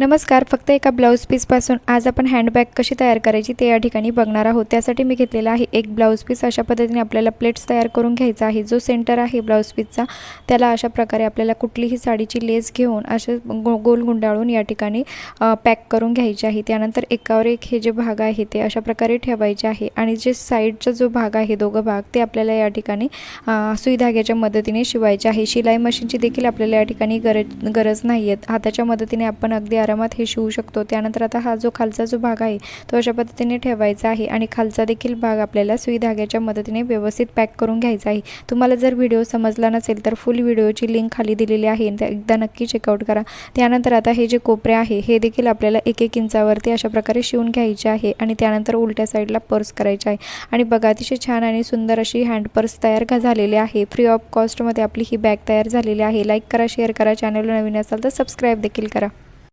नमस्कार फक्त एका ब्लाऊज पीसपासून आज आपण हँडबॅग कशी तयार करायची ते या ठिकाणी बघणार आहोत. त्यासाठी मी घेतलेला आहे एक ब्लाऊज पीस अशा पद्धतीने आपल्याला प्लेट्स तयार करून घ्यायचा आहे. जो सेंटर आहे ब्लाऊज पीसचा त्याला अशा प्रकारे आपल्याला कुठलीही साडीची लेस घेऊन असे गो गोल गुंडाळून या ठिकाणी पॅक करून घ्यायचे आहे. त्यानंतर एकावर एक हे जे भाग आहे ते अशा प्रकारे ठेवायचे आहे. आणि जे साईडचा जो भाग आहे दोघं भाग ते आपल्याला या ठिकाणी सुई धाग्याच्या मदतीने शिवायचे आहे. शिलाई मशीनची देखील आपल्याला या ठिकाणी गरज गरज नाही आहे हाताच्या मदतीने आपण अगदी आरामात हे शिवू शकतो. त्यानंतर आता हा जो खालचा जो भाग आहे तो अशा पद्धतीने ठेवायचा आहे आणि खालचा देखील भाग आपल्याला सुई धाग्याच्या मदतीने व्यवस्थित पॅक करून घ्यायचा आहे. तुम्हाला जर व्हिडिओ समजला नसेल तर फुल व्हिडिओची लिंक खाली दिलेली आहे. त्या एकदा नक्की चेकआउट करा. त्यानंतर आता हे जे कोपरे आहे हे देखील आपल्याला एक एक इंचावरती अशा प्रकारे शिवून घ्यायचे आहे आणि त्यानंतर उलट्या साईडला पर्स करायचे आहे. आणि बघा अतिशय छान आणि सुंदर अशी हँड पर्स तयार झालेली आहे. फ्री ऑफ कॉस्टमध्ये आपली ही बॅग तयार झालेली आहे. लाईक करा शेअर करा. चॅनलला नवीन असाल तर सबस्क्राईब देखील करा.